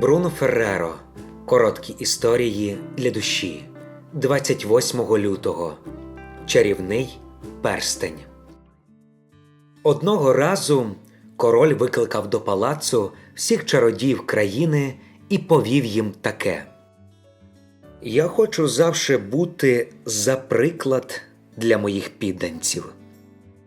Бруно Ферреро. Короткі історії для душі. 28 лютого. Чарівний перстень. Одного разу король викликав до палацу всіх чародіїв країни і повів їм таке. Я хочу завше бути за приклад для моїх підданців,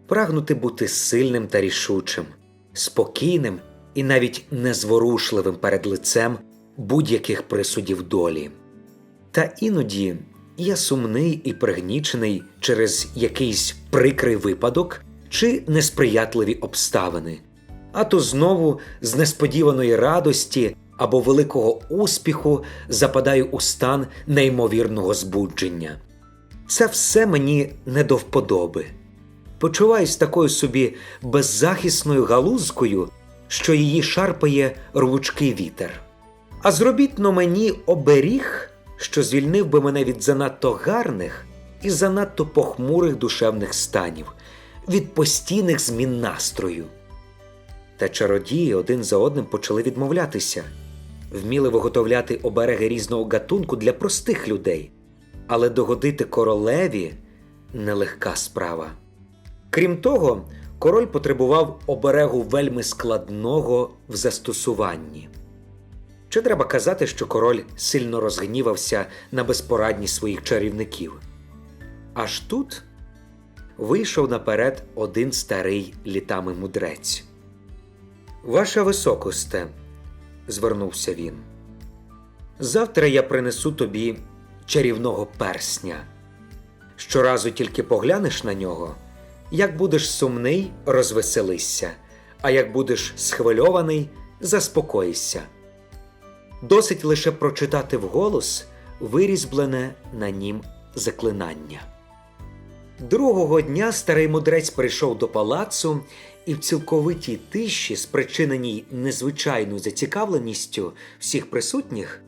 прагнути бути сильним та рішучим, спокійним і навіть незворушливим перед лицем будь-яких присудів долі. Та іноді я сумний і пригнічений через якийсь прикрий випадок чи несприятливі обставини, а то знову з несподіваної радості або великого успіху западаю у стан неймовірного збудження. Це все мені не до вподоби. Почуваюсь такою собі беззахисною галузкою, що її шарпає рвучкий вітер. А зробіть но мені оберіг, що звільнив би мене від занадто гарних і занадто похмурих душевних станів, від постійних змін настрою. Та чародії один за одним почали відмовлятися, вміли виготовляти обереги різного гатунку для простих людей, але догодити королеві нелегка справа. Крім того, король потребував оберегу вельми складного в застосуванні. Чи треба казати, що король сильно розгнівався на безпорадність своїх чарівників? Аж тут вийшов наперед один старий літами мудрець. Ваша високосте, звернувся він. Завтра я принесу тобі чарівного персня. Щоразу тільки поглянеш на нього, як будеш сумний, розвеселися, а як будеш схвильований, заспокойся. Досить лише прочитати вголос вирізблене на нім заклинання. Другого дня старий мудрець прийшов до палацу і в цілковитій тиші, спричиненій незвичайною зацікавленістю всіх присутніх,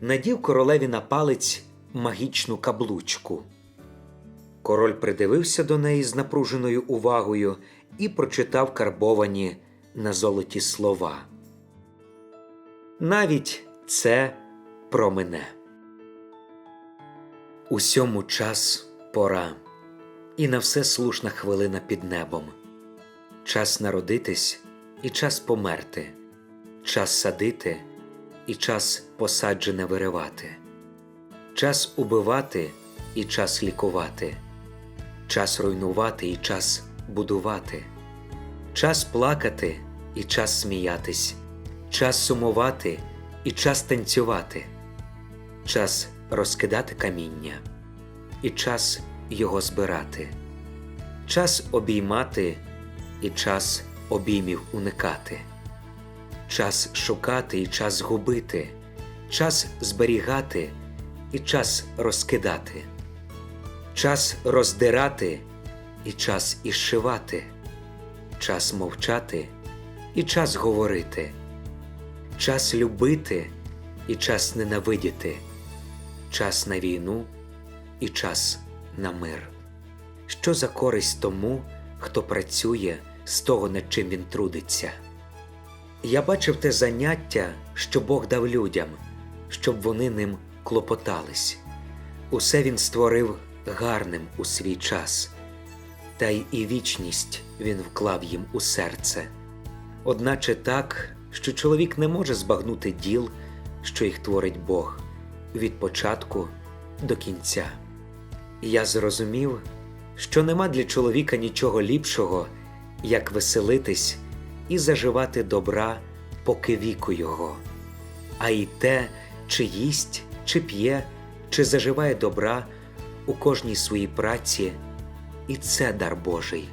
надів королеві на палець магічну каблучку. Король придивився до неї з напруженою увагою і прочитав карбовані на золоті слова. Навіть це про мене. Усьому час пора, і на все слушна хвилина під небом. Час народитись і час померти, час садити і час посаджене виривати, час убивати і час лікувати, час руйнувати і час будувати, час плакати і час сміятись, час сумувати і час танцювати, час розкидати каміння, і час його збирати, час обіймати і час обіймів уникати, час шукати і час губити, час зберігати і час розкидати, час роздирати і час ішивати, час мовчати і час говорити, час любити і час ненавидіти, час на війну і час на мир. Що за користь тому, хто працює з того, над чим він трудиться? Я бачив те заняття, що Бог дав людям, щоб вони ним клопотались. Усе він створив гарним у свій час, та й і вічність він вклав їм у серце. Одначе так, що чоловік не може збагнути діл, що їх творить Бог від початку до кінця. Я зрозумів, що нема для чоловіка нічого ліпшого, як веселитись і заживати добра, поки віку його, а й те, чи їсть, чи п'є, чи заживає добра у кожній своїй праці, і це дар Божий.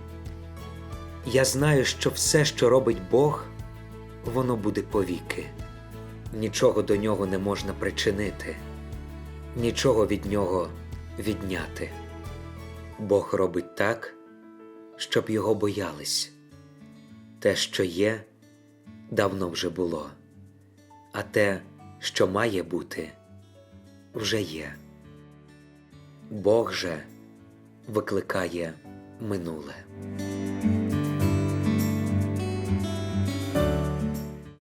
Я знаю, що все, що робить Бог, воно буде повіки, нічого до нього не можна причинити, нічого від нього відняти. Бог робить так, щоб його боялись. Те, що є, давно вже було, а те, що має бути, вже є. Бог же викликає минуле.